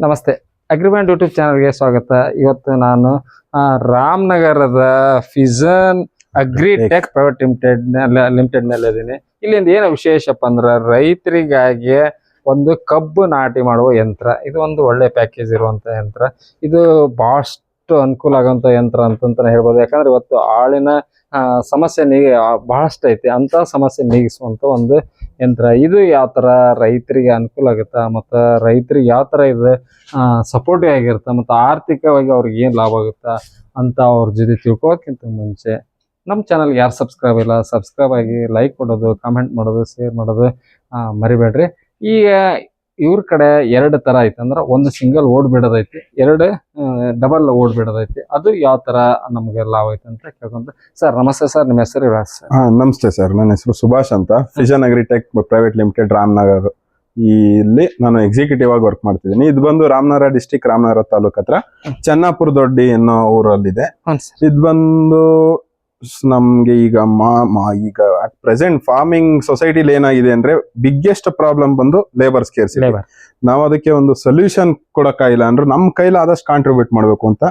ನಮಸ್ತೆ. Agreement YouTube ಚಾನಲ್ಗೆ ಸ್ವಾಗತ. ಇವತ್ತು ನಾನು ರಾಮನಗರದ Fison agri tech private limited ಲಿಮಿಟೆಡ್ನಲ್ಲಿ ಇದೀನಿ. ಇಲ್ಲಿಂದ ಏನು ವಿಶೇಷಪ್ಪ ಅಂದ್ರೆ ರೈತರಿಗಾಗಿ ಒಂದು ಕಬ್ಬು ನಾಟಿ ಮಾಡುವ ಯಂತ್ರ. ಇದು ಒಂದು ಒಳ್ಳೆ ಪ್ಯಾಕೇಜ್ ಇರುವಂತ ಯಂತ್ರ. ಇದು ಬಹಳಷ್ಟು ಅನುಕೂಲ ಆಗುವಂತ ಯಂತ್ರ ಅಂತಂತಾನೆ ಹೇಳ್ಬೋದು. ಯಾಕಂದ್ರೆ ಇವತ್ತು ಆಳಿನ ಸಮಸ್ಯೆ ನೀ ಬಹಳಷ್ಟು ಐತಿ ಅಂತ ಸಮಸ್ಯೆ ನೀಗಿಸುವಂತ ಒಂದು ಯಂತ್ರ. ಇದು ಯಾವ ಥರ ರೈತರಿಗೆ ಅನುಕೂಲ ಆಗುತ್ತಾ, ಮತ್ತು ರೈತರಿಗೆ ಯಾವ ಥರ ಇದು ಸಪೋರ್ಟಿವ್ ಆಗಿರುತ್ತೆ, ಮತ್ತು ಆರ್ಥಿಕವಾಗಿ ಅವ್ರಿಗೆ ಏನು ಲಾಭ ಆಗುತ್ತಾ ಅಂತ ಅವ್ರ ಜೊತೆ ತಿಳ್ಕೊಳಕ್ಕಿಂತ ಮುಂಚೆ ನಮ್ಮ ಚಾನಲ್ಗೆ ಯಾರು ಸಬ್ಸ್ಕ್ರೈಬ್ ಇಲ್ಲ ಸಬ್ಸ್ಕ್ರೈಬ್ ಆಗಿ ಲೈಕ್ ಕೊಡೋದು ಕಾಮೆಂಟ್ ಮಾಡೋದು ಶೇರ್ ಮಾಡೋದು ಮರಿಬೇಡ್ರಿ. ಈಗ ಇವ್ರ ಕಡೆ ಎರಡು ತರ ಐತೆ ಅಂದ್ರೆ ಒಂದು ಸಿಂಗಲ್ ಓಡ್ ಬಿಡೋದೈತಿ ಎರಡು ಡಬಲ್ ಓಡ್ ಬಿಡೋದೈತಿ. ಅದು ಯಾವ ತರ ನಮ್ಗೆ ಲಾಭ ಐತೆ ಅಂತ ಕೇಳ್ಕೊಂತ ಸರ್ ನಮಸ್ತೆ ಸರ್ ನಿಮ್ಮ ಹೆಸರು ಹಾ ನಮಸ್ತೆ ಸರ್ ನನ್ನ ಹೆಸರು ಸುಭಾಷ್ ಅಂತ. Fishon agritech private limited Ramanagar ಇಲ್ಲಿ ನಾನು ಎಕ್ಸಿಕ್ಯೂಟಿವ್ ಆಗಿ ವರ್ಕ್ ಮಾಡ್ತಿದ್ದೀನಿ. ಇದು ಬಂದು ರಾಮನಗರ ಡಿಸ್ಟಿಕ್ ರಾಮನಗರ ತಾಲೂಕ್ ಹತ್ರ. ಚೆನ್ನಾಪುರ ದೊಡ್ಡಿ ಅನ್ನೋ ಊರಲ್ಲಿದೆ. ಇದು ಬಂದು ನಮ್ಗೆ ಈಗ ಮಾ ಮಾ- ಈಗ ಅಟ್ ಪ್ರೆಸೆಂಟ್ ಫಾರ್ಮಿಂಗ್ ಸೊಸೈಟಿಲಿ ಏನಾಗಿದೆ ಅಂದ್ರೆ ಬಿಗ್ಗೆಸ್ಟ್ ಪ್ರಾಬ್ಲಮ್ ಬಂದು ಲೇಬರ್ ಸ್ಕೇರ್ಸ್ ನಾವು ಅದಕ್ಕೆ ಒಂದು ಸೊಲ್ಯೂಷನ್ ಕೊಡಕ್ಕಾಗಿಲ್ಲ ಅಂದ್ರೆ ನಮ್ ಕೈಲಿ ಆದಷ್ಟು ಕಾಂಟ್ರಿಬ್ಯೂಟ್ ಮಾಡ್ಬೇಕು ಅಂತ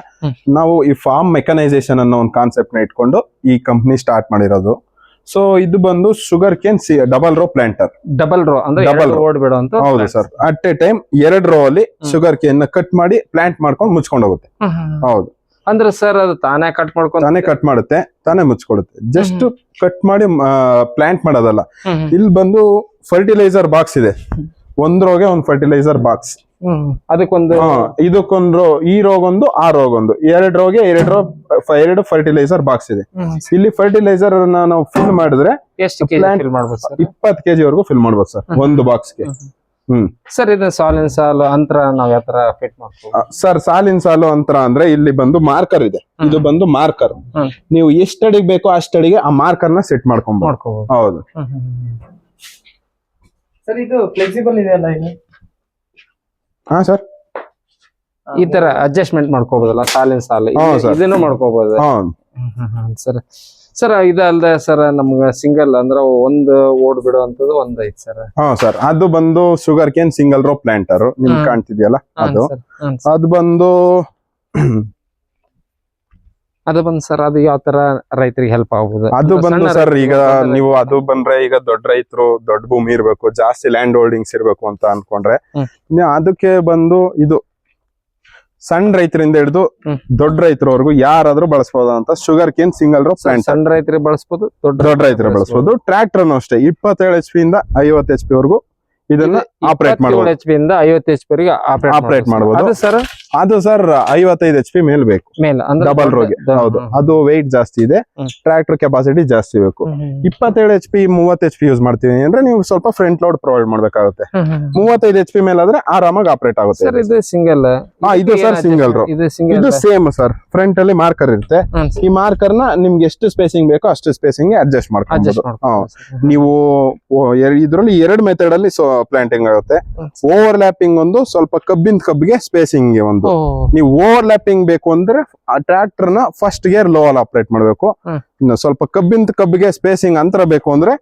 ನಾವು ಈ ಫಾರ್ಮ್ ಮೆಕನೈಸೇಷನ್ ಅನ್ನೋ ಒಂದು ಕಾನ್ಸೆಪ್ಟ್ನ ಇಟ್ಕೊಂಡು ಈ ಕಂಪ್ನಿ ಸ್ಟಾರ್ಟ್ ಮಾಡಿರೋದು. ಸೊ ಇದು ಬಂದು sugar cane C double row planter double row ಅಂದ್ರೆ ಡಬಲ್ ರೋಡ್ ಬೇಡ ಅಂತ ಹೌದು ಸರ್ ಅಟ್ ಎ ಟೈಮ್ ಎರಡು ರೋ ಅಲ್ಲಿ ಶುಗರ್ ಕೇನ್ ಕಟ್ ಮಾಡಿ ಪ್ಲಾಂಟ್ ಮಾಡ್ಕೊಂಡು ಮುಚ್ಕೊಂಡು ಹೋಗುತ್ತೆ. ಹೌದು. ಅಂದ್ರೆ ಸರ್ ಅದು ತಾನೇ ಕಟ್ ಮಾಡ್ಕೊಂಡು ತಾನೇ ಕಟ್ ಮಾಡುತ್ತೆ ತಾನೇ ಮುಚ್ಕೊಡುತ್ತೆ. ಜಸ್ಟ್ ಕಟ್ ಮಾಡಿ ಪ್ಲಾಂಟ್ ಮಾಡೋದಲ್ಲ. ಇಲ್ಲಿ ಬಂದು ಫರ್ಟಿಲೈಸರ್ ಬಾಕ್ಸ್ ಇದೆ. ಒಂದ್ ರೋಗೆ ಒಂದು ಫರ್ಟಿಲೈಸರ್ ಬಾಕ್ಸ್. ಅದಕ್ಕೊಂದು ಇದಕ್ಕೊಂದು ರೋ ಈ ರೋಗ ಒಂದು ಆ ರೋಗ ಒಂದು ಎರಡ್ ರೋಗೆ ಎರಡ್ ಎರಡು ಫರ್ಟಿಲೈಸರ್ ಬಾಕ್ಸ್ ಇದೆ. ಇಲ್ಲಿ ಫರ್ಟಿಲೈಸರ್ ನಾವು ಫಿಲ್ ಮಾಡಿದ್ರೆ ಎಷ್ಟು ಇಪ್ಪತ್ತು ಕೆಜಿ ವರೆಗೂ ಫಿಲ್ ಮಾಡ್ಬೋದು ಸರ್ ಒಂದು ಬಾಕ್ಸ್ಗೆ ಹ್ಮ್. ಸರ್ ಇದು ಸಾಲಿನ ಸಾಲು ಅಂತರ ನಾವ್ ಯಾವ ತರ ಫಿಟ್ ಮಾಡ್ತೀವಿ ಸರ್ ಸಾಲಿನ ಸಾಲು ಅಂತರ ಅಂದ್ರೆ ಇಲ್ಲಿ ಬಂದು ಮಾರ್ಕರ್ ಇದೆ. ಇದು ಬಂದು ಮಾರ್ಕರ್. ನೀವು ಎಷ್ಟಡಿಗೆ ಬೇಕೋ ಅಷ್ಟಡಿಗೆ ಆ ಮಾರ್ಕರ್ನ ಸೆಟ್ ಮಾಡ್ಕೊಂಬೋದು. ಮಾಡ್ಕೋಬಹುದು ಹೌದು. ಸರ್ ಇದು ಫ್ಲೆಕ್ಸಿಬಲ್ ಇದೆ ಅಲ್ಲ ಇದು? ಹಾ ಸರ್. ಈ ತರ ಅಡ್ಜಸ್ಟ್ಮೆಂಟ್ ಮಾಡ್ಕೋಬಹುದಲ್ಲ ಸಾಲಿನ ಸಾಲು. ಇದನ್ನು ಮಾಡ್ಕೋಬಹುದು ಸರ್. ಸರ್ ಇದಲ್ದೆ ಸರ್ ನಮ್ಗೆ ಸಿಂಗಲ್ ಅಂದ್ರೆ ಒಂದು ಓಡ್ ಬಿಡುವಂತದ್ದು ಒಂದ್ ಐತಿ ಸರ್. ಹಾ ಸರ್ ಅದು ಬಂದು sugar cane single row planter ನಿಮ್ಗೆ. ಕಾಣ್ತಿದ್ಯಲ್ಲ ಅದು. ಅದು ಬಂದು ಅದು ಬಂದು ಸರ್ ಅದು ಯಾವ ತರ ರೈತರಿಗೆ ಹೆಲ್ಪ್ ಆಗ್ಬೋದು? ಅದು ಬಂದು ಸರ್ ಈಗ ನೀವು ಅದು ಬಂದ್ರೆ ಈಗ ದೊಡ್ಡ ರೈತರು ದೊಡ್ಡ ಭೂಮಿ ಇರ್ಬೇಕು ಜಾಸ್ತಿ ಲ್ಯಾಂಡ್ ಹೋಲ್ಡಿಂಗ್ಸ್ ಇರ್ಬೇಕು ಅಂತ ಅನ್ಕೊಂಡ್ರೆ ಅದಕ್ಕೆ ಬಂದು ಇದು ಸಣ್ಣ ರೈತರಿಂದ ಹಿಡಿದು. ದೊಡ್ಡ ರೈತರವರೆಗೂ ಯಾರಾದ್ರೂ ಬಳಸಬಹುದು ಅಂತ sugar cane single row plant ಸಣ್ಣ ರೈತರಿಗೆ ಬಳಸಬಹುದು ದೊಡ್ಡ ದೊಡ್ಡ ರೈತರು ಬಳಸಬಹುದು ಟ್ರ್ಯಾಕ್ಟರ್ ಅಷ್ಟೇ. ಇಪ್ಪತ್ತೇಳು ಎಚ್ ಪಿ ಇಂದ ಐವತ್ತು ಎಚ್ ಪಿ ವರೆಗೂ ಇದನ್ನ ಆಪರೇಟ್ ಮಾಡಬಹುದು ಎಚ್ ಪಿ ಇಂದ ಐವತ್ತು ಎಚ್ ಪಿ ವರೆಗೆ ಆಪರೇಟ್ ಮಾಡಬಹುದು ಸರ್ ಅದು ಸರ್ ಐವತ್ತೈದು ಎಚ್ ಪಿ ಮೇಲ್ ಬೇಕು. ಡಬಲ್ ರೋಗಿ. ಹೌದು. ಅದು ವೆಯ್ಟ್ ಜಾಸ್ತಿ ಇದೆ. ಟ್ರಾಕ್ಟರ್ ಕೆಪಾಸಿಟಿ ಜಾಸ್ತಿ ಬೇಕು. ಇಪ್ಪತ್ತೇಳು ಎಚ್ ಪಿ ಮೂವತ್ತು ಎಚ್ ಪಿ ಯೂಸ್ ಮಾಡ್ತೀವಿ. ಅಂದ್ರೆ ನೀವು ಸ್ವಲ್ಪ ಫ್ರಂಟ್ ಲೋಡ್ ಪ್ರೊವೈಡ್ ಮಾಡ್ಬೇಕಾಗುತ್ತೆ. ಮೂವತ್ತೈದು ಎಚ್ ಪಿ ಮೇಲೆ ಆದ್ರೆ ಆರಾಮಾಗಿ ಆಪರೇಟ್ ಆಗುತ್ತೆ ಸಿಂಗಲ್ ಇದು. Sir single. row. ಇದು ಸಿಂಗಲ್ ಇದು ಸೇಮ್ ಸರ್ ಫ್ರಂಟ್ ಅಲ್ಲಿ ಮಾರ್ಕರ್ ಇರುತ್ತೆ. ಈ ಮಾರ್ಕರ್ನ ನಿಮ್ಗೆ ಎಷ್ಟು ಸ್ಪೇಸಿಂಗ್ ಬೇಕೋ ಅಷ್ಟು ಸ್ಪೇಸಿಂಗ್ ಅಡ್ಜಸ್ಟ್ ಮಾಡ್ಕೊಂಡು ನೀವು ಇದ್ರಲ್ಲಿ ಎರಡು ಮೆಥಡ್ ಅಲ್ಲಿ ಪ್ಲಾಂಟಿಂಗ್ ಆಗುತ್ತೆ. ಓವರ್ ಲ್ಯಾಪಿಂಗ್ ಒಂದು ಸ್ವಲ್ಪ ಕಬ್ಬಿನ ಕಬ್ಬಿಗೆ ಸ್ಪೇಸಿಂಗ್ ಒಂದು. ನೀವು ಓವರ್ ಲ್ಯಾಪಿಂಗ್ ಬೇಕು ಅಂದ್ರೆ ಆ ಟ್ರಾಕ್ಟರ್ನ ಫಸ್ಟ್ ಗೇರ್ ಲೋ ಅಲ್ಲಿ ಆಪರೇಟ್ ಮಾಡಬೇಕು. ಇನ್ನು ಸ್ವಲ್ಪ ಕಬ್ಬಿನ ಕಬ್ಬಿಗೆ ಸ್ಪೇಸಿಂಗ್ ಅಂತರ ಬೇಕು ಅಂದ್ರೆ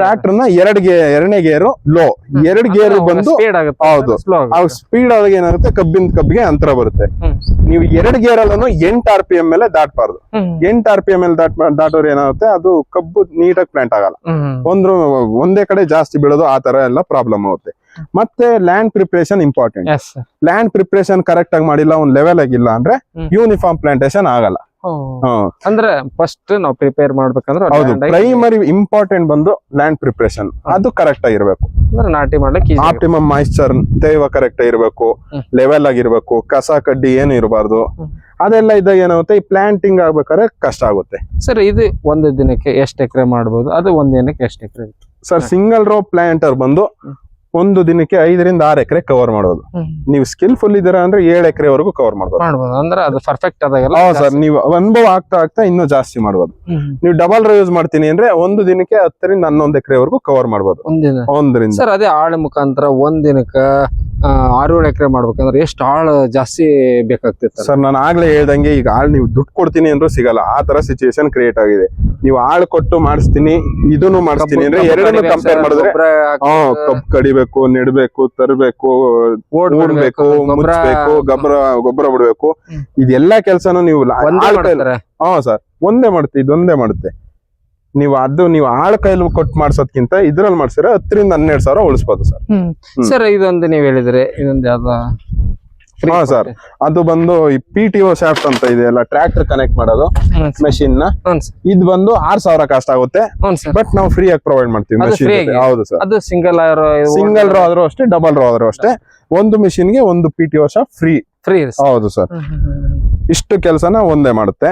ಟ್ರಾಕ್ಟರ್ನ ಎರಡ್ ಗೇ ಎರಡನೇ ಗೇರ್ ಲೋ ಎರಡ್ ಗೇರ್ ಬಂದು ಹೌದು. ಸ್ಪೀಡ್ ಆದಾಗ ಏನಾಗುತ್ತೆ? ಕಬ್ಬಿನ ಕಬ್ಬಿಗೆ ಅಂತರ ಬರುತ್ತೆ. ನೀವು ಎರಡ್ ಗೇರ್ ಅಲ್ಲೂ ಎಂಟ್ ಆರ್ ಪಿ ಎಂ ಮೇಲೆ ದಾಟಬಾರ್ದು. ಎಂಟ್ ಆರ್ ಪಿ ಎಂ ಮೇಲೆ ದಾಟ್ ದಾಟೋರು ಏನಾಗುತ್ತೆ? ಅದು ಕಬ್ಬು ನೀಟಾಗಿ ಪ್ಲಾಂಟ್ ಆಗಲ್ಲ. ಒಂದ್ರು ಒಂದೇ ಕಡೆ ಜಾಸ್ತಿ ಬೀಳೋದು ಆ ತರ ಎಲ್ಲ ಪ್ರಾಬ್ಲಮ್ ಆಗುತ್ತೆ. ಮತ್ತೆ land preparation important land preparation correct ಆಗಿ ಮಾಡಿಲ್ಲ ಒಂದ್ ಲೆವೆಲ್ ಆಗಿಲ್ಲ ಅಂದ್ರೆ. ಯೂನಿಫಾರ್ಮ್ ಪ್ಲಾಂಟೇಶನ್ ಆಗಲ್ಲ. ಅಂದ್ರೆ ಫಸ್ಟ್ ನಾವು ಪ್ರಿಪೇರ್ ಮಾಡ್ಬೇಕಂದ್ರೆ ಹೌದು ಪ್ರೈಮರಿ ಇಂಪಾರ್ಟೆಂಟ್ ಬಂದು ಲ್ಯಾಂಡ್ ಪ್ರಿಪರೇಷನ್ ಅದು ಕರೆಕ್ಟ್ ಆಗಿರ್ಬೇಕು ಅಂದ್ರೆ ನಾಟಿ ಮಾಡ್ಲಿಕ್ಕೆ ಆಪ್ಟಿಮಮ್ ಮಾಯಿಶ್ಚರ್ ತೇವ ಕರೆಕ್ಟ್ ಆಗಿರ್ಬೇಕು ಹ್ಮ್. ಲೆವೆಲ್ ಆಗಿರ್ಬೇಕು ಕಸ ಕಡ್ಡಿ ಏನು ಇರಬಾರ್ದು. ಅದೆಲ್ಲ ಇದ್ದಾಗ ಏನಾಗುತ್ತೆ ಈ ಪ್ಲಾಂಟಿಂಗ್ ಆಗ್ಬೇಕಾದ್ರೆ ಕಷ್ಟ ಆಗುತ್ತೆ. ಸರ್ ಇದು ಒಂದು ದಿನಕ್ಕೆ ಎಷ್ಟು ಎಕರೆ ಮಾಡ್ಬೋದು? ಅದು ಒಂದ್ ದಿನಕ್ಕೆ ಎಷ್ಟು ಎಕರೆ? ಸರ್ ಸಿಂಗಲ್ ರೋ ಪ್ಲಾಂಟರ್ ಬಂದು. ಒಂದು ದಿನಕ್ಕೆ ಐದರಿಂದ ಆರು ಎಕರೆ ಕವರ್ ಮಾಡೋದು ನೀವು ಸ್ಕಿಲ್ಫುಲ್ ಇದ್ದೀರಾ ಅಂದ್ರೆ ಏಳು ಎಕರೆವರೆಗೂ ಕವರ್ ಮಾಡ್ಬೋದು. ಮಾಡ್ಬೋದು. ಅಂದ್ರೆ ಅದು ಪರ್ಫೆಕ್ಟ್ ಆದಾಗೆಲ್ಲ ಹೌದು ಸರ್ ನೀವು ಅನುಭವ ಆಗ್ತಾ ಆಗ್ತಾ ಇನ್ನೂ ಜಾಸ್ತಿ ಮಾಡ್ಬೋದು. ನೀವು ಡಬಲ್ ಯೂಸ್ ಮಾಡ್ತೀನಿ ಅಂದ್ರೆ ಒಂದು ದಿನಕ್ಕೆ ಹತ್ತರಿಂದ ಹನ್ನೊಂದು ಎಕರೆವರೆಗೂ ಕವರ್ ಮಾಡ್ಬೋದು. ಒಂದರಿಂದ. ಸರ್ ಅದೇ ಆಳ ಮುಖಾಂತರ ಒಂದ್ ದಿನಕ್ಕೆ ಆರು ಏಳು ಎಕರೆ ಮಾಡ್ಬೇಕಂದ್ರೆ ಎಷ್ಟು ಆಳ ಜಾಸ್ತಿ ಬೇಕಾಗ್ತಿತ್ತು ಸರ್ ನಾನು ಆಗ್ಲೇ ಹೇಳ್ದಂಗೆ ಈಗ ಆಳ್ ನೀವು ದುಡ್ಡು ಕೊಡ್ತೀನಿ ಅಂದ್ರೂ ಸಿಗಲ್ಲ. ಆ ತರ ಸಿಚುವೇಶನ್ ಕ್ರಿಯೇಟ್ ಆಗಿದೆ. ನೀವು ಆಳ್ ಕೊಟ್ಟು ಮಾಡಿಸ್ತೀನಿ ಇದನ್ನು ಮಾಡಿಸ್ತೀನಿ ಅಂದ್ರೆ ಎರಡನ್ನೂ ಕಂಪೇರ್ ಮಾಡಿದ್ರೆ ಕಬ್ ಕಡಿಬೇಕು ಬಿಡ್ಬೇಕು ನೆಡ್ಬೇಕು ತರಬೇಕು ಓಡ್ಬೇಕು ಮುಚ್ಚಬೇಕು ಗೊಬ್ಬರ ಗೊಬ್ಬರ ಬಿಡ್ಬೇಕು. ಇದೆಲ್ಲಾ ಕೆಲ್ಸನೂ ನೀವು ಹಾ ಸರ್. ಒಂದೇ ಮಾಡುತ್ತೆ ಇದೊಂದೇ ಮಾಡುತ್ತೆ ನೀವು ಅದು ನೀವು ಆಳ ಕೈಲಿ ಕೊಟ್ಟು ಮಾಡ್ಸೋದ್ಕಿಂತ ಇದ್ರಲ್ಲಿ ಮಾಡ್ಸಿದ್ರೆ ಹತ್ತರಿಂದ ಹನ್ನೆರಡು ಸಾವಿರ ಉಳಿಸ್ಬೋದು ಸರ್. ಸರ್ ಇದೊಂದು ನೀವ್ ಹೇಳಿದ್ರೆ ಇದೊಂದು ಯಾವ್ದ ಹಾ, ಸರ್ ಅದು ಬಂದು ಈ ಪಿ ಟಿ ಒ ಶಾಫ್ಟ್ ಅಂತ ಇದೆಯಲ್ಲ ಟ್ರ್ಯಾಕ್ಟರ್ ಕನೆಕ್ಟ್ ಮಾಡೋದು. ಮೆಷಿನ್ನ. ಇದು ಬಂದು ಆರ್ ಸಾವಿರ ಕಾಸ್ಟ್ ಆಗುತ್ತೆ. ಬಟ್ ನಾವು ಫ್ರೀ ಆಗಿ ಪ್ರೊವೈಡ್ ಮಾಡ್ತೀವಿ ಮೆಷಿನ್? ಹೌದು ಸರ್ ಅದು ಸಿಂಗಲ್ ಸಿಂಗಲ್ ರೋ ಆದ್ರೂ ಅಷ್ಟೇ ಡಬಲ್ ರೋ ಆದ್ರೂ ಅಷ್ಟೇ. ಒಂದು ಮೆಷಿನ್ಗೆ ಒಂದು P T O shaft free free ಹೌದು ಸರ್ ಇಷ್ಟು ಕೆಲಸನ ಒಂದೇ ಮಾಡುತ್ತೆ.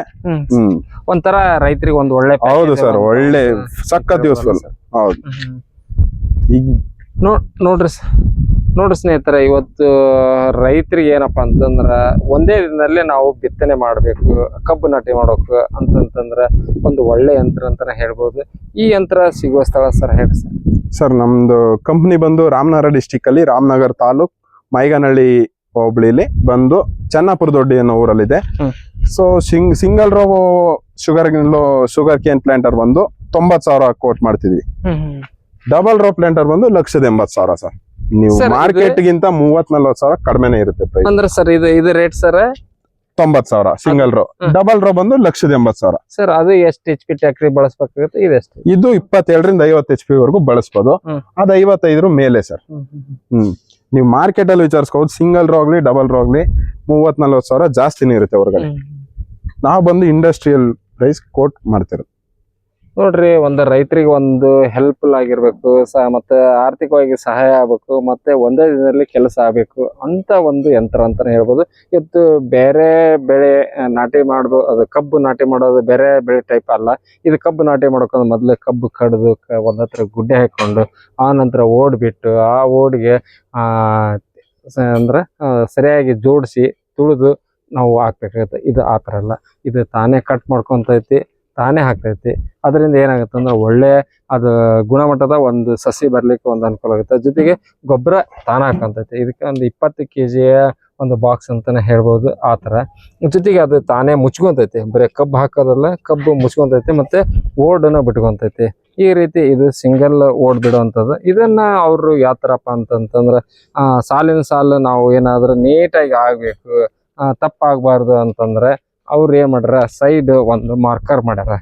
ಹ್ಮ್. ಒಂಥರ ರೈತರಿಗೆ ಒಂದು ಒಳ್ಳೆ ಹೌದು ಸರ್ ಒಳ್ಳೆ ಸಖತ್ ಯೂಸ್ಫುಲ್. ಹೌದು. ಈಗ ನೋ- ನೋಡ್ರಿ ಸ- ನೋಡ್ರಿ ಸ್ನೇಹಿತರೆ ಇವತ್ತು ರೈತರಿಗೆ ಏನಪ್ಪಾ ಅಂತಂದ್ರ ಒಂದೇ ದಿನದಲ್ಲಿ ನಾವು ಬಿತ್ತನೆ ಮಾಡ್ಬೇಕು ಕಬ್ಬು ನಾಟಿ ಮಾಡೋಕೆ ಅಂತಂತಂದ್ರ ಒಂದು ಒಳ್ಳೆ ಯಂತ್ರ ಅಂತಾನೆ ಹೇಳ್ಬೋದು. ಈ ಯಂತ್ರ ಸಿಗುವ ಸ್ಥಳ ಸರ್ ಹೇಳಿ ಸರ್. ಸರ್ ನಮ್ದು ಕಂಪ್ನಿ ಬಂದು ರಾಮನಗರ ಡಿಸ್ಟಿಕ್ ಅಲ್ಲಿ ರಾಮನಗರ ತಾಲೂಕ್ ಮೈಗನಹಳ್ಳಿ ಹೋಬಳಿಲಿ ಬಂದು ಚನ್ನಾಪುರ ದೊಡ್ಡಿ ಅನ್ನೋ ಊರಲ್ಲಿದೆ. So sing single row sugar sugar cane planter ಬಂದು ತೊಂಬತ್ ಸಾವಿರ ಕೋಟ್ ಮಾಡ್ತಿದ್ವಿ. ಡಬಲ್ ರೋ ಪ್ಲಾಂಟರ್ ಬಂದು ಲಕ್ಷದ ಎಂಬತ್ ಸಾವಿರ ಸರ್. ನೀವು ಮಾರ್ಕೆಟ್ ಗಿಂತ ಮೂವತ್ ನಲ್ವತ್ ಸಾವಿರ ಕಡಿಮೆನೆ ಇರುತ್ತೆ ಪ್ರೈಸ್ ಅಂದ್ರ ಸರ್ ಇದು ಇದು ರೇಟ್ ಸರ್ ತೊಂಬತ್ ಸಾವಿರ ಸಿಂಗಲ್ ರೋ ಡಬಲ್ ರೋ ಬಂದು ಲಕ್ಷದ ಎಂಬತ್ ಸಾವಿರ. ಸರ್ ಅದು ಎಷ್ಟು ಎಚ್ ಪಿ ಟ್ಯಾಕ್ಟ್ರಿ ಬಳಸಬೇಕಾಗುತ್ತೆ ಇದು ಎಷ್ಟು? ಇದು ಇಪ್ಪತ್ತೇಳರಿಂದ ಐವತ್ತು ಎಚ್ ಪಿ ವರೆಗೂ ಬಳಸ್ಬೋದು. ಅದ್ ಅದು ಐವತ್ತೈದರ ಮೇಲೆ ಸರ್ ಹ್ಮ್ ನೀವು ಮಾರ್ಕೆಟ್ ಅಲ್ಲಿ ವಿಚಾರಿಸ್ಕೋಬಹುದು ಸಿಂಗಲ್ ರೋ ಆಗ್ಲಿ ಡಬಲ್ ರೋ ಆಗ್ಲಿ ಮೂವತ್ ನಲ್ವತ್ ಸಾವಿರ ಜಾಸ್ತಿನೇ ಇರುತ್ತೆ ಹೊರಗಡೆ. ನಾವು ಬಂದು ಇಂಡಸ್ಟ್ರಿಯಲ್ ಪ್ರೈಸ್ ಕೋಟ್ ಮಾಡ್ತಿರೋದು. ನೋಡ್ರಿ, ಒಂದು ರೈತರಿಗೆ ಒಂದು ಹೆಲ್ಪ್ಫುಲ್ ಆಗಿರ್ಬೇಕು, ಸ, ಮತ್ತೆ ಆರ್ಥಿಕವಾಗಿ ಸಹಾಯ ಆಗ್ಬೇಕು, ಮತ್ತೆ ಒಂದೇ ದಿನದಲ್ಲಿ ಕೆಲಸ ಆಗ್ಬೇಕು ಅಂತ ಒಂದು ಯಂತ್ರ ಅಂತಾನೆ ಹೇಳ್ಬೋದು. ಇವತ್ತು ಬೇರೆ ಬೆಳೆ ನಾಟಿ ಮಾಡ್ಬೋ, ಅದು ಕಬ್ಬು ನಾಟಿ ಮಾಡೋದು ಬೇರೆ ಬೆಳೆ ಟೈಪ್ ಅಲ್ಲ. ಇದು ಕಬ್ಬು ನಾಟಿ ಮಾಡ್ಕೊಂಡು ಮೊದ್ಲು ಕಬ್ಬು ಕಡ್ದು, ಕ- ಹತ್ರ ಗುಡ್ಡೆ ಹಾಕೊಂಡು, ಆ ನಂತರ ಓಡ್ ಬಿಟ್ಟು, ಆ ಓಡ್ಗೆ, ಆ ಅಂದ್ರೆ ಸರಿಯಾಗಿ ಜೋಡಿಸಿ, ತುಳಿದು ನಾವು ಹಾಕ್ಬೇಕಾಗತ್ತೆ. ಇದು ಆ ಥರ ಅಲ್ಲ. ಇದು ತಾನೇ ಕಟ್ ಮಾಡ್ಕೊಂತೈತಿ. ತಾನೇ ಹಾಕ್ತೈತಿ ಅದರಿಂದ ಏನಾಗುತ್ತೆ ಅಂದ್ರೆ ಒಳ್ಳೆ ಅದು ಗುಣಮಟ್ಟದ ಒಂದು ಸಸಿ ಬರ್ಲಿಕ್ಕೆ ಒಂದು ಅನುಕೂಲ ಆಗುತ್ತೆ. ಜೊತೆಗೆ ಗೊಬ್ಬರ ತಾನ ಹಾಕಂತೈತಿ. ಇದಕ್ಕೆ ಒಂದು ಇಪ್ಪತ್ತು ಕೆ ಜಿಯ ಒಂದು ಬಾಕ್ಸ್ ಅಂತಾನೆ ಹೇಳ್ಬೋದು ಆ ಥರ. ಜೊತೆಗೆ ಅದು ತಾನೇ ಮುಚ್ಕೊಂತೈತಿ. ಬರೀ ಕಬ್ಬು ಹಾಕೋದಲ್ಲ, ಕಬ್ಬು ಮುಚ್ಕೊಂತೈತಿ ಮತ್ತೆ ಓಡನ್ನು ಬಿಟ್ಕೊಂತೈತಿ. ಈ ರೀತಿ ಇದು ಸಿಂಗಲ್ ಓಡ್ ಬಿಡುವಂಥದ್ದು. ಇದನ್ನ ಅವರು ಯಾವ ಥರಪ್ಪ ಅಂತಂತಂದ್ರೆ ಸಾಲಿನ ಸಾಲು ನಾವು ಏನಾದರೂ ನೀಟಾಗಿ ಆಗಬೇಕು ತಪ್ಪಾಗಬಾರ್ದು ಅಂತಂದ್ರೆ ಅವ್ರು ಏನು ಮಾಡ್ಯಾರ? ಸೈಡ್ ಒಂದು ಮಾರ್ಕರ್ ಮಾಡ್ಯಾರ.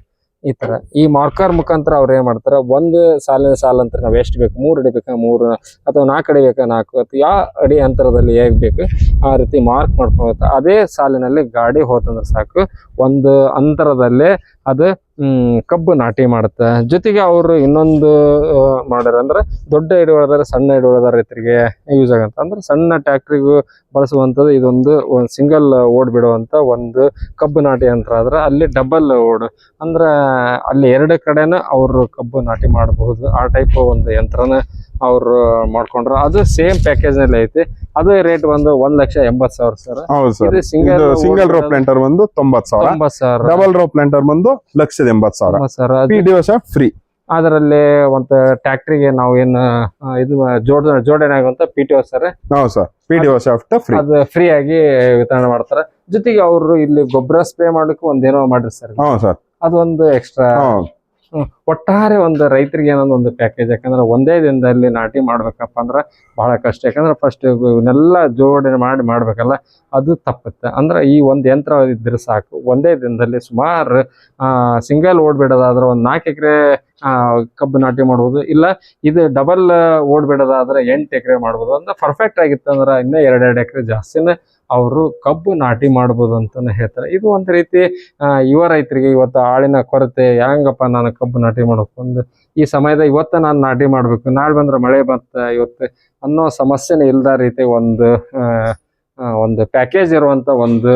ಈ ತರ. ಈ ಮಾರ್ಕರ್ ಮುಖಾಂತರ ಅವ್ರು ಏನ್ ಮಾಡ್ತಾರ? ಒಂದು ಸಾಲಿನ ಸಾಲ ಅಂತ ನಾವ್ ಎಷ್ಟು ಬೇಕು? ಮೂರು ಅಡಿ ಬೇಕಾ? ಮೂರು ಅಥವಾ ನಾಲ್ಕು ಅಡಿ ಬೇಕಾ? ನಾಲ್ಕು ಅಥವಾ ಯಾವ ಅಡಿ ಅಂತರದಲ್ಲಿ ಹೇಗ್ ಬೇಕು? ಆ ರೀತಿ ಮಾರ್ಕ್ ಮಾಡ್ಕೊಂಡು ಅದೇ ಸಾಲಿನಲ್ಲಿ ಗಾಡಿ ಹೋತಂದ್ರೆ ಸಾಕು. ಒಂದು ಅಂತರದಲ್ಲೇ ಅದು ಹ್ಮ್ ಕಬ್ಬು ನಾಟಿ ಮಾಡುತ್ತೆ. ಜೊತೆಗೆ ಅವರು ಇನ್ನೊಂದು ಮಾಡ್ಯಾರ ಅಂದ್ರ ದೊಡ್ಡ ಹಿಡುವಳದಾರ ಸಣ್ಣ ಹಿಡುವಳದಾರ ರೈತರಿಗೆ ಯೂಸ್ ಆಗಂತ. ಅಂದ್ರೆ ಸಣ್ಣ ಟ್ಯಾಕ್ಟ್ರಿಗೂ ಬಳಸುವಂಥದ್ದು ಇದೊಂದು ಸಿಂಗಲ್ ಓಡ್ ಬಿಡುವಂತ ಒಂದು ಕಬ್ಬು ನಾಟಿ ಯಂತ್ರ. ಆದ್ರೆ ಅಲ್ಲಿ ಡಬಲ್ ಓಡ್. ಅಂದ್ರ ಅಲ್ಲಿ ಎರಡು ಕಡೆನ ಅವರು ಕಬ್ಬು ನಾಟಿ ಮಾಡಬಹುದು. ಆ ಟೈಪ್ ಒಂದು ಯಂತ್ರನ ಅವ್ರು ಮಾಡ್ಕೊಂಡ್ರ. ಅದು ಸೇಮ್ ಪ್ಯಾಕೇಜ್ನಲ್ಲಿ ಐತಿ. ಅದು ರೇಟ್ ಬಂದು ಒಂದ್ ಲಕ್ಷ ಎಂಬತ್ ಸಾವಿರ ಸರ್. ಹೌದು ಸರ್. ಇದು ಸಿಂಗಲ್ ರೋ ಪ್ಲಾಂಟರ್ ಬಂದು ತೊಂಬತ್ ಸಾವಿರ. ತೊಂಬತ್ ಸಾವಿರ. ಡಬಲ್ ರೋ ಪ್ಲಾಂಟರ್ ಬಂದು ಲಕ್ಷದ ಎಂಬತ್ ಸಾವಿರ. ಪಿ ಡಿ ಶಾಫ್ಟ್ ಫ್ರೀ ಅದರಲ್ಲಿ ಒಂದು ಟ್ಯಾಕ್ಟ್ರಿಗೆ ನಾವು ಏನು ಇದು ಜೋಡ ಜೋಡಣೆ ಆಗುವಂತ ಪಿ ಟಿ ಸರ್. ಹೌದು sir P T shaft free ಅದು ಫ್ರೀ ಆಗಿ ವಿತರಣೆ ಮಾಡ್ತಾರೆ. ಜೊತೆಗೆ ಅವರು ಇಲ್ಲಿ ಗೊಬ್ಬರ ಸ್ಪ್ರೇ ಮಾಡ್ಲಿಕ್ಕೆ ಒಂದೇನೋ ಮಾಡ್ರಿ ಸರ್. ಹೌದು ಸರ್. ಅದೊಂದು ಎಕ್ಸ್ಟ್ರಾ ಒಟ್ಟಾರೆ ಒಂದು ರೈತರಿಗೆ ಏನೊಂದು ಒಂದು ಪ್ಯಾಕೇಜ್ ಯಾಕಂದ್ರೆ ಒಂದೇ ದಿನದಲ್ಲಿ ನಾಟಿ ಮಾಡ್ಬೇಕಪ್ಪ ಅಂದ್ರೆ ಬಹಳ ಕಷ್ಟ. ಯಾಕಂದ್ರೆ ಫಸ್ಟ್ ಇವನ್ನೆಲ್ಲ ಜೋಡಣೆ ಮಾಡಿ ಮಾಡ್ಬೇಕಲ್ಲ, ಅದು ತಪ್ಪುತ್ತೆ. ಅಂದ್ರೆ ಈ ಒಂದು ಯಂತ್ರ ಇದ್ರೆ ಸಾಕು. ಒಂದೇ ದಿನದಲ್ಲಿ ಸುಮಾರು ಸಿಂಗಲ್ ಓಡ್ಬಿಡೋದಾದ್ರೆ ಒಂದು ನಾಲ್ಕು ಎಕರೆ ಕಬ್ಬು ನಾಟಿ ಮಾಡ್ಬೋದು. ಇಲ್ಲ, ಇದು ಡಬಲ್ ಓಡ್ಬಿಡೋದಾದ್ರೆ ಎಂಟು ಎಕರೆ ಮಾಡ್ಬೋದು. ಅಂದ್ರೆ ಪರ್ಫೆಕ್ಟ್ ಆಗಿತ್ತು ಅಂದ್ರೆ ಇನ್ನೂ ಎರಡೆರಡು ಎಕರೆ ಜಾಸ್ತಿನೇ ಅವರು ಕಬ್ಬು ನಾಟಿ ಮಾಡ್ಬೋದು ಅಂತಾನೆ ಹೇಳ್ತಾರೆ. ಇದು ಒಂದು ರೀತಿ ಯುವ ರೈತರಿಗೆ ಇವತ್ತು ಆಳಿನ ಕೊರತೆ, ಹೆಂಗಪ್ಪ ನಾನು ಕಬ್ಬು ನಾಟಿ ಒಂದು ಈ ಸಮಯದ ಇವತ್ತ ನಾನು ನಾಟಿ ಮಾಡಬೇಕು. ನಾಳೆ ಬಂದ್ರೆ ಮಳೆ ಬಂತ, ಇವತ್ತು ಅನ್ನೋ ಸಮಸ್ಯೆನೇ ಇಲ್ದ ರೀತಿ ಒಂದು ಒಂದು ಪ್ಯಾಕೇಜ್ ಇರುವಂತ ಒಂದು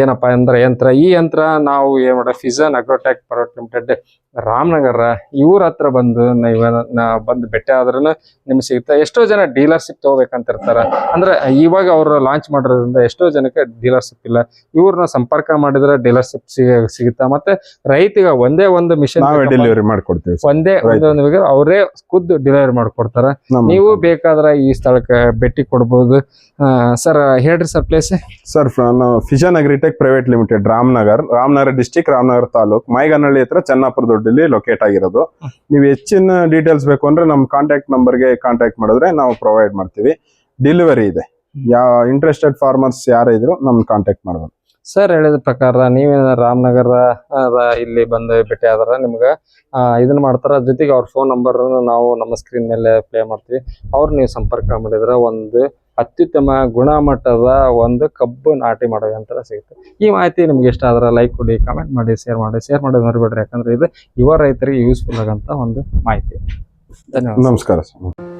ಏನಪ್ಪ ಅಂದ್ರೆ ಯಂತ್ರ. ಈ ಯಂತ್ರ ನಾವು ಏನು ಮಾಡೋ Fission Agrotech Private Limited Ramanagara ಇವ್ರ ಹತ್ರ ಬಂದು ನೀವು ಬಂದು ಭೇಟಿ ಆದ್ರೂ ನಿಮ್ಗೆ ಸಿಗುತ್ತೆ ಎಷ್ಟೋ ಜನ ಡೀಲರ್ಶಿಪ್ ತಗೋಬೇಕಂತ ಇರ್ತಾರ ಅಂದ್ರೆ ಇವಾಗ ಅವರು ಲಾಂಚ್ ಮಾಡಿರೋದ್ರಿಂದ ಎಷ್ಟೋ ಜನಕ್ಕೆ ಡೀಲರ್ಶಿಪ್ ಇಲ್ಲ. ಇವ್ರನ್ನ ಸಂಪರ್ಕ ಮಾಡಿದ್ರೆ ಡೀಲರ್ಶಿಪ್ ಸಿಗ ಸಿಗುತ್ತಾ? ಮತ್ತೆ ರೈತಿಗೆ ಒಂದೇ ಒಂದು ಮಿಷನ್ ನಾವೇ ಡೆಲಿವರಿ ಮಾಡ್ಕೊಡ್ತೀವಿ. ಒಂದೇ ಒಂದೊಂದು ಅವರೇ ಖುದ್ದು ಡೆಲಿವರಿ ಮಾಡ್ಕೊಡ್ತಾರೆ. ನೀವು ಬೇಕಾದ್ರೆ ಈ ಸ್ಥಳಕ್ಕೆ ಭೇಟಿ ಕೊಡ್ಬೋದು. ಸರ್ ಹೇಳ್ರಿ sir place sir Fission Agritech Private Limited Ramanagar Ramanagara district Ramanagara taluk Maiganahalli ಹತ್ರ ಚನ್ನಾಪುರ ದೊಡ್ಡ ದಲ್ಲಿ ಲೊಕೇಟ್ ಆಗಿರೋದು. ನೀವು ಹೆಚ್ಚಿನ ಡೀಟೇಲ್ಸ್ ಬೇಕು ಅಂದ್ರೆ ನಮ್ಮ ಕಾಂಟ್ಯಾಕ್ಟ್ ನಂಬರ್ಗೆ ಕಾಂಟ್ಯಾಕ್ಟ್ ಮಾಡಿದ್ರೆ ನಾವು ಪ್ರೊವೈಡ್ ಮಾಡ್ತೀವಿ. ಡೆಲಿವರಿ ಇದೆ. ಯಾ ಇಂಟ್ರೆಸ್ಟೆಡ್ ಫಾರ್ಮರ್ಸ್ ಯಾರಿದ್ರು ಇದ್ರು ನಮ್ಗೆ ಕಾಂಟ್ಯಾಕ್ಟ್ ಮಾಡ್ಬೋದು. ಸರ್ ಹೇಳಿದ ಪ್ರಕಾರ ನೀವೇನ ರಾಮನಗರ ಆ, ಇಲ್ಲಿ ಬಂದು ಭೇಟಿ ಆದ್ರೆ ನಿಮ್ಗೆ? ಇದನ್ನ ಮಾಡ್ತಾರ. ಜೊತೆಗೆ ಅವ್ರ ಫೋನ್ ನಂಬರ್ ನಾವು ನಮ್ಮ ಸ್ಕ್ರೀನ್ ಮೇಲೆ ಪ್ಲೇ ಮಾಡ್ತೀವಿ. ಅವ್ರು ನೀವು ಸಂಪರ್ಕ ಮಾಡಿದ್ರೆ ಒಂದು ಅತ್ಯುತ್ತಮ ಗುಣಮಟ್ಟದ ಒಂದು ಕಬ್ಬು ನಾಟಿ ಮಾಡೋ ಯಂತ್ರ ಸಿಗುತ್ತೆ. ಈ ಮಾಹಿತಿ ನಿಮ್ಗೆ ಇಷ್ಟ ಆದ್ರೆ ಲೈಕ್ ಕೊಡಿ ಕಮೆಂಟ್ ಮಾಡಿ ಶೇರ್ ಮಾಡಿ. ಶೇರ್ ಮಾಡೋದು ಮರಿಬೇಡ್ರಿ. ಯಾಕಂದ್ರೆ ಇದು ಯುವ ರೈತರಿಗೆ ಯೂಸ್ಫುಲ್ ಆಗಂತ ಒಂದು ಮಾಹಿತಿ. ಧನ್ಯವಾದ. ನಮಸ್ಕಾರ ಸರ್